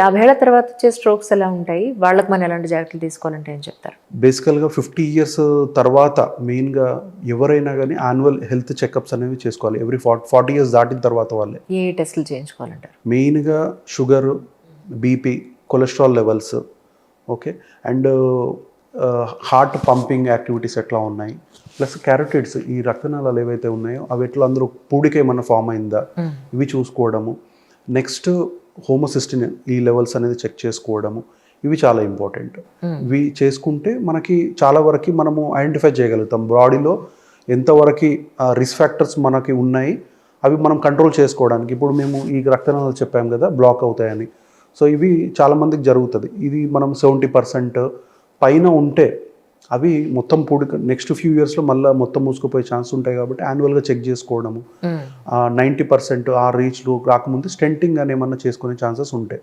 యాభై ఏళ్ళ తర్వాత వచ్చే స్ట్రోక్స్ ఎలా ఉంటాయి? వాళ్ళకి మనం ఎలాంటి జాగ్రత్తలు తీసుకోవాలంటే ఏం చెప్తారు? బేసికల్గా ఫిఫ్టీ ఇయర్స్ తర్వాత మెయిన్గా ఎవరైనా కానీ యాన్యువల్ హెల్త్ చెకప్స్ అనేవి చేసుకోవాలి. ఎవ్రీ ఫార్టీ ఫార్టీ ఇయర్స్ దాటిన తర్వాత వాళ్ళే. ఏ టెస్టులు చేయించుకోవాలంటారు? మెయిన్గా sugar BP cholesterol levels okay? And heart pumping activities ఎట్లా ఉన్నాయి? ప్లస్ క్యారోటిడ్స్ ఈ రక్తనాళాలు ఏవైతే ఉన్నాయో అవి ఎట్లా అందరూ పూడిక ఏమన్నా ఫామ్ అయిందా? ఇవి చూసుకోవడము. నెక్స్ట్ హోమోసిస్టిన్ ఈ లెవెల్స్ అనేది చెక్ చేసుకోవడము ఇవి చాలా ఇంపార్టెంట్ ఇవి చేసుకుంటే మనకి చాలా వరకు మనము ఐడెంటిఫై చేయగలుగుతాం. బాడీలో ఎంతవరకు రిస్క్ ఫ్యాక్టర్స్ మనకి ఉన్నాయి అవి మనం కంట్రోల్ చేసుకోవడానికి. ఇప్పుడు మేము ఈ రక్తనాళాలు చెప్పాం కదా బ్లాక్ అవుతాయని. సో ఇవి చాలా మందికి జరుగుతుంది. ఇది మనం సెవెంటీ పర్సెంట్ పైన ఉంటే అవి మొత్తం పూడి నెక్స్ట్ ఫ్యూ ఇయర్స్లో మళ్ళీ మొత్తం మూసుకుపోయే ఛాన్స్ ఉంటాయి కాబట్టి యాన్యువల్గా చెక్ చేసుకోవడము. నైంటీ పర్సెంట్ ఆ రీచ్లు రాకముందు స్టెంటింగ్ అని ఏమన్నా చేసుకునే ఛాన్సెస్ ఉంటాయి.